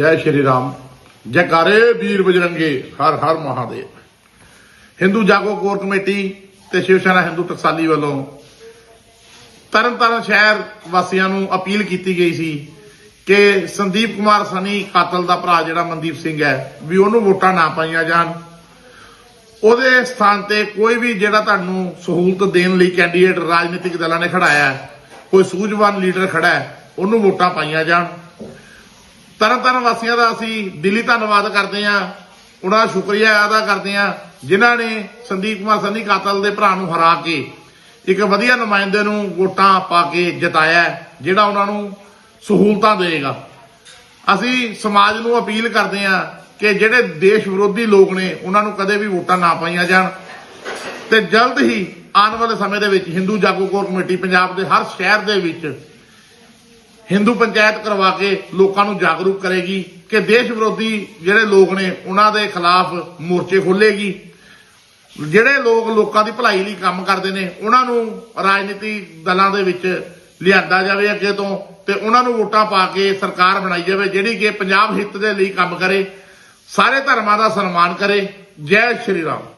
ਜੈ ਸ਼੍ਰੀ ਰਾਮ। ਜੈਕਾਰੇ ਵੀਰ ਬਜਰੰਗੇ, ਹਰ ਹਰ ਮਹਾਦੇਵ। ਹਿੰਦੂ ਜਾਗੋ core committee ਤੇ ਸ਼ਿਵ ਸੈਨਾ ਹਿੰਦੂ ਟਕਸਾਲੀ ਵੱਲੋਂ ਤਰਨਤਾਰਨ ਸ਼ਹਿਰ ਵਾਸੀਆਂ ਨੂੰ ਅਪੀਲ ਕੀਤੀ ਗਈ ਸੀ ਕਿ ਸੰਦੀਪ ਕੁਮਾਰ ਸਨੀ ਕਾਤਲ ਦਾ ਭਰਾ ਜਿਹੜਾ ਮਨਦੀਪ ਸਿੰਘ ਹੈ, ਵੀ ਉਹਨੂੰ ਵੋਟਾਂ ਨਾ ਪਾਈਆਂ ਜਾਣ। ਉਹਦੇ ਸਥਾਨ ਤੇ ਕੋਈ ਵੀ ਜਿਹੜਾ ਤੁਹਾਨੂੰ ਸਹੂਲਤ ਦੇਣ ਲਈ ਕੈਂਡੀਡੇਟ ਰਾਜਨੀਤਿਕ ਦਲਾਂ ਨੇ ਖੜਾਇਆ ਕੋਈ ਸੂਝਵਾਨ ਲੀਡਰ ਖੜਾ ਹੈ, ਉਹਨੂੰ ਵੋਟਾਂ ਪਾਈਆਂ ਜਾਣ। ਤਰਨਤਾਰਨ ਵਾਸੀਆਂ ਦਾ ਅਸੀਂ ਦਿਲੀ ਧੰਨਵਾਦ ਕਰਦੇ ਹਾਂ। ਉਹਨਾਂ ਦਾ ਸ਼ੁਕਰੀਆ ਅਦਾ ਕਰਦੇ ਹਾਂ, ਜਿਨ੍ਹਾਂ ਨੇ ਸੰਦੀਪ ਕੁਮਾਰ ਸੰਨੀ ਕਾਤਲ ਦੇ ਭਰਾ ਨੂੰ ਹਰਾ ਕੇ ਇੱਕ ਵਧੀਆ ਨੁਮਾਇੰਦੇ ਨੂੰ ਵੋਟਾਂ ਪਾ ਕੇ ਜਿਤਾਇਆ, ਜਿਹੜਾ ਉਹਨਾਂ ਨੂੰ ਸਹੂਲਤਾਂ ਦੇਗਾ ਅਸੀਂ ਸਮਾਜ ਨੂੰ ਅਪੀਲ ਕਰਦੇ ਹਾਂ ਕਿ ਜਿਹੜੇ ਦੇਸ਼ ਵਿਰੋਧੀ ਲੋਕ ਨੇ, ਉਹਨਾਂ ਨੂੰ ਕਦੇ ਵੀ ਵੋਟਾਂ ਨਾ ਪਾਈਆਂ ਜਾਣ। ਤੇ ਜਲਦ ਹੀ ਆਉਣ ਵਾਲੇ ਸਮੇਂ ਦੇ ਵਿੱਚ ਹਿੰਦੂ ਜਾਗੋ ਕੋਰ ਕਮੇਟੀ ਪੰਜਾਬ ਦੇ ਹਰ ਸ਼ਹਿਰ ਦੇ ਵਿੱਚ ਹਿੰਦੂ ਪੰਚਾਇਤ ਕਰਵਾ ਕੇ ਲੋਕਾਂ ਨੂੰ ਜਾਗਰੂਕ ਕਰੇਗੀ ਕਿ ਦੇਸ਼ ਵਿਰੋਧੀ ਜਿਹੜੇ ਲੋਕ ਨੇ, ਉਹਨਾਂ ਦੇ ਖਿਲਾਫ ਮੋਰਚੇ ਖੋਲੇਗੀ ਜਿਹੜੇ ਲੋਕ ਲੋਕਾਂ ਦੀ ਭਲਾਈ ਲਈ ਕੰਮ ਕਰਦੇ ਨੇ, ਉਹਨਾਂ ਨੂੰ ਰਾਜਨੀਤੀ ਦਲਾਂ ਦੇ ਵਿੱਚ ਲਿਆਂਦਾ ਜਾਵੇ ਅੱਗੇ ਤੋਂ ਤੇ ਉਹਨਾਂ ਨੂੰ ਵੋਟਾਂ ਪਾ ਕੇ ਸਰਕਾਰ ਬਣਾਈ ਜਾਵੇ, ਜਿਹੜੀ ਕਿ ਪੰਜਾਬ ਹਿੱਤ ਦੇ ਲਈ ਕੰਮ ਕਰੇ, ਸਾਰੇ ਧਰਮਾਂ ਦਾ ਸਨਮਾਨ ਕਰੇ। ਜੈ ਸ਼੍ਰੀ ਰਾਮ।